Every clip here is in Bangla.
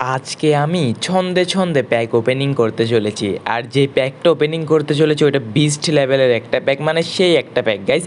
আজকে আমি ছন্দে ছন্দে প্যাক ওপেনিং করতে চলেছি। আর যে প্যাকটা ওপেনিং করতে চলেছি, ওইটা বিস্ট লেভেলের একটা প্যাক মানে সেই একটা প্যাক গাইজ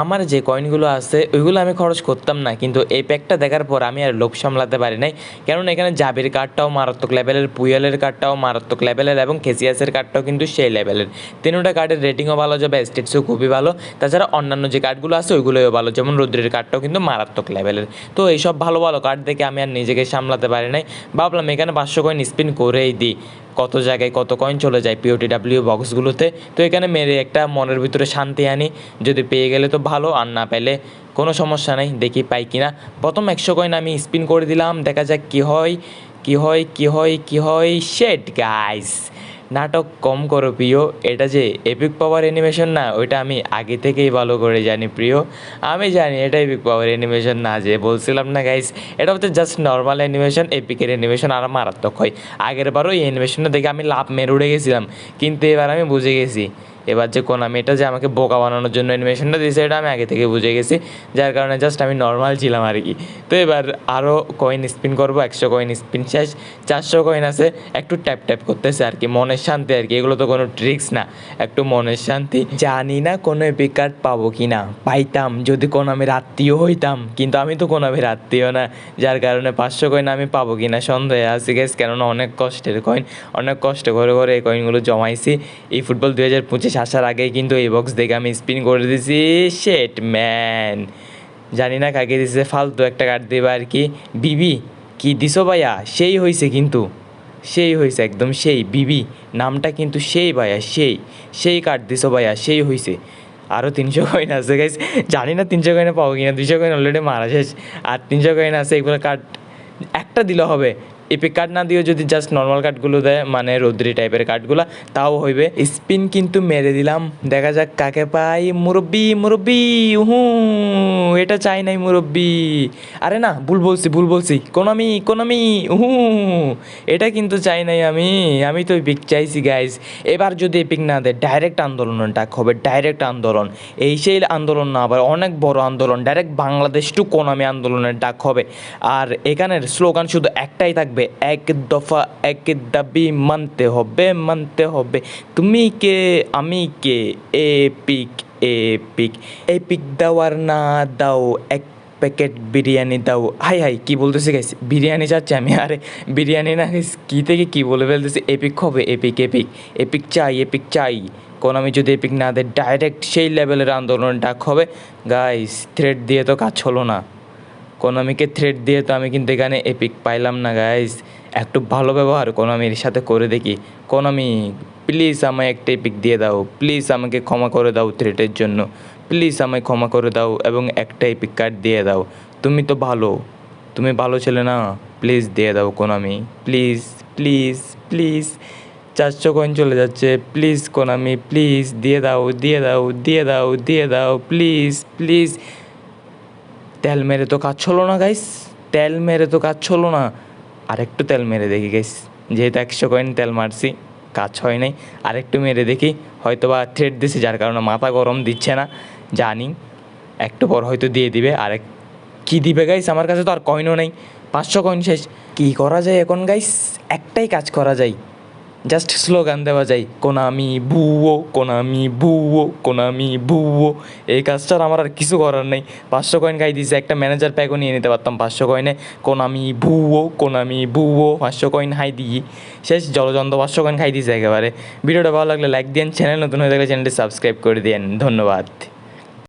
আমার যে কয়েনগুলো আছে, ওইগুলো আমি খরচ করতাম না। কিন্তু এই প্যাকটা দেখার পর আমি আর লোভ সামলাতে পারি নাই। কারণ এখানে জাবির কার্ডটাও মারাত্মক লেভেলের পুয়েলের কার্ডটাও মারাত্মক লেভেলের এবং কেসিয়াসের কার্ডটাও কিন্তু সেই লেভেলের তিনটা কার্ডের রেটিংও ভালো, যাবে স্টেটসও খুবই ভালো। তাছাড়া অন্যান্য যে কার্ডগুলো আছে, ওইগুলোও ভালো। যেমন রুদ্রের কার্ডটাও কিন্তু মারাত্মক লেভেলের তো এইসব ভালো ভালো কার্ড দেখে আমি আর নিজেকে সামলাতে পারি নাই। ভাবলাম এখানে পাঁচশো কয়েন স্পিন করেই দিই। কত জায়গায় কত কয়েন চলে যায় পিওটি ডাব্লিউ বক্সগুলোতে তো এখানে মেরে একটা মনের ভিতরে শান্তি আনি। যদি পেয়ে গেলে তো ভালো আর না পেলে কোনো সমস্যা নেই, দেখি পাই কিনা। প্রথম একশো কয়েন আমি স্পিন করে দিলাম, দেখা যাক কী হয় কী হয় কী হয় কী হয়। শেট গাইস নাটক কম করো প্রিয়, এটা যে এপিক পাওয়ার অ্যানিমেশন না, ওইটা আমি আগে থেকেই ভালো করে জানি প্রিয়। আমি জানি এটা এপিক পাওয়ার অ্যানিমেশন না যে, বলছিলাম না গাইস এটা হচ্ছে জাস্ট নর্মাল অ্যানিমেশন এপিকের অ্যানিমেশন আর মারাত্মক হয়। আগের বারও এই অ্যানিমেশনটা দেখে আমি লাভ মেরে উড়ে গেছিলাম, কিন্তু এবার আমি বুঝে গেছি। এবার যে কোনামি এটা যে আমাকে বোকা বানানোর জন্য অ্যানিমেশনটা দিয়েছে, এটা আমি আগে থেকে বুঝে গেছি, যার কারণে জাস্ট আমি নর্মাল ছিলাম আর কি। তো এবার আরও কয়েন স্পিন করব, একশো কয়েন স্পিন শেষ, চারশো কয়েন আছে, একটু ট্যাপ ট্যাপ করতেছে আর কি, মনের শান্তি আর কি, এগুলো তো কোনো ট্রিক্স না, একটু মনের শান্তি। জানি না কোনো এপিক কার্ড পাবো কি না পাইতাম, যদি কোনো আমি আত্মীয় হইতাম, কিন্তু আমি তো কোনো আমি আত্মীয় না, যার কারণে পাঁচশো কয়েন আমি পাবো কি না সন্দেহে আছি গেস কেননা অনেক কষ্টের কয়েন অনেক কষ্ট করে করে এই কয়েনগুলো জমাইছি। এই ফুটবল দু হাজার পঁচিশ আসার আগেই কিন্তু এই বক্স দেখে আমি স্পিন করে দিছি। শেট ম্যান জানি না কাকে দিছে, ফালতু একটা কার্ড দেবে আর কি। বিবি, কি দিছো ভাইয়া? সেই হয়েছে কিন্তু। সেই হয়েছে একদম সেই, বিবি। নামটা কিন্তু সেই ভাইয়া, সেই। সেই কার্ড দিছো ভাইয়া, সেই হয়েছে আরও তিনশো কয়েন আছে গাইস জানি না তিনশো কয়েনে পাবো কিনা দুশো কয়েন অলরেডি মারা শেষ। আর তিনশো কয়েন আছে, এগুলো কার্ড একটা দিলে হবে। এপিক কার্ড না দিয়েও যদি জাস্ট নর্মাল কার্ডগুলো দেয় মানে রৌদ্রি টাইপের কার্ডগুলো তাও হইবে। স্পিন কিন্তু মেরে দিলাম। দেখা যাক কাকে পাই। মুরব্বি মুরব্বি হু এটা চাই নাই মুরব্বি। আরে না, ভুল বলছি ভুল বলছি। কোনামি কোনামি হু এটা কিন্তু চাই নাই আমি। আমি তো এপিক চাইছি গাইজ এবার যদি এপিক না দেয় ডাইরেক্ট আন্দোলনের ডাক হবে ডাইরেক্ট আন্দোলন। এই সেই আন্দোলন না, আবার অনেক বড় আন্দোলন। ডাইরেক্ট বাংলাদেশ টু কোনামি আন্দোলনের ডাক হবে। আর এখানের স্লোগান শুধু একটাই থাকবে এক দফা, এক দাবি মানতে হবে মানতে হবে। তুমি কে? আমি কে? Epic a epic. Epic epic দাওয়ার না দাও, এক প্যাকেট বিরিয়ানি দাও। হাই হাই, কী বলতেছি গাইস বিরিয়ানি চাচ্ছি আমি, আরে বিরিয়ানি না গাইস কী থেকে কী বলে ফেলতেছি? এপিক হবে, এপিক এপিক। এপিক চাই এপিক চাই। কোন আমি যদি এপিক না দেয় ডাইরেক্ট সেই লেভেলের আন্দোলন ডাক হবে। গাইস থ্রেড দিয়ে তো কাজ হলো না। কোনামিকে থ্রেড দিয়ে তো আমি কিন্তু এখানে এপিক পাইলাম না গাইস একটু ভালো ব্যবহার কোনামির সাথে করে দেখি। কোনামি প্লিজ আমায় একটা এপিক দিয়ে দাও। প্লিজ আমাকে ক্ষমা করে দাও থ্রেটের জন্য। প্লিজ আমায় ক্ষমা করে দাও এবং একটা এপিক কার্ড দিয়ে দাও। তুমি তো ভালো। তুমি ভালো ছেলে না। প্লিজ দিয়ে দাও কোনামি প্লিজ প্লিজ প্লিজ চারশো কয়েন চলে যাচ্ছে। প্লিজ কোনামি প্লিজ দিয়ে দাও দিয়ে দাও দিয়ে দাও দিয়ে দাও। প্লিজ প্লিজ তেল মেরে তো কাজ হলো না গাইস তেল মেরে তো কাজ হলো না। আরেকটু তেল মেরে দেখি গাইস যেহেতু একশো কয়েন তেল মারছি, কাজ হয় নাই। আরেকটু মেরে দেখি হয়তো বা থ্রেড দিছে, যার কারণে মাথা গরম দিচ্ছে না, জানি। একটু পর হয়তো দিয়ে দিবে। আরেক কী দিবে গাইস আমার কাছে তো আর কয়েনও নেই। পাঁচশো কয়েন শেষ। কী করা যায় এখন গাইস একটাই কাজ করা যায়। জাস্ট স্লোগান দেওয়া যায়, কোনামি বুয়ো কোনামি বুয়ো কোনামি বুয়ো। এই কাজটার আমার আর কিছু করার নেই। পাঁচশো কয়েন খাই দিয়েছে, একটা ম্যানেজার প্যাকও নিয়ে নিতে পারতাম পাঁচশো কয়েনে কোনামি বুয়ো কোনামি বুয়ো। পাঁচশো কয়েন হাই দিই। শেষ জলযন্ত্র পাঁচশো কয়েন খাই দিয়েছে একেবারে। ভিডিওটা ভালো লাগলে লাইক দিন চ্যানেল নতুন হয়ে থাকলে চ্যানেলটি সাবস্ক্রাইব করে দিন ধন্যবাদ।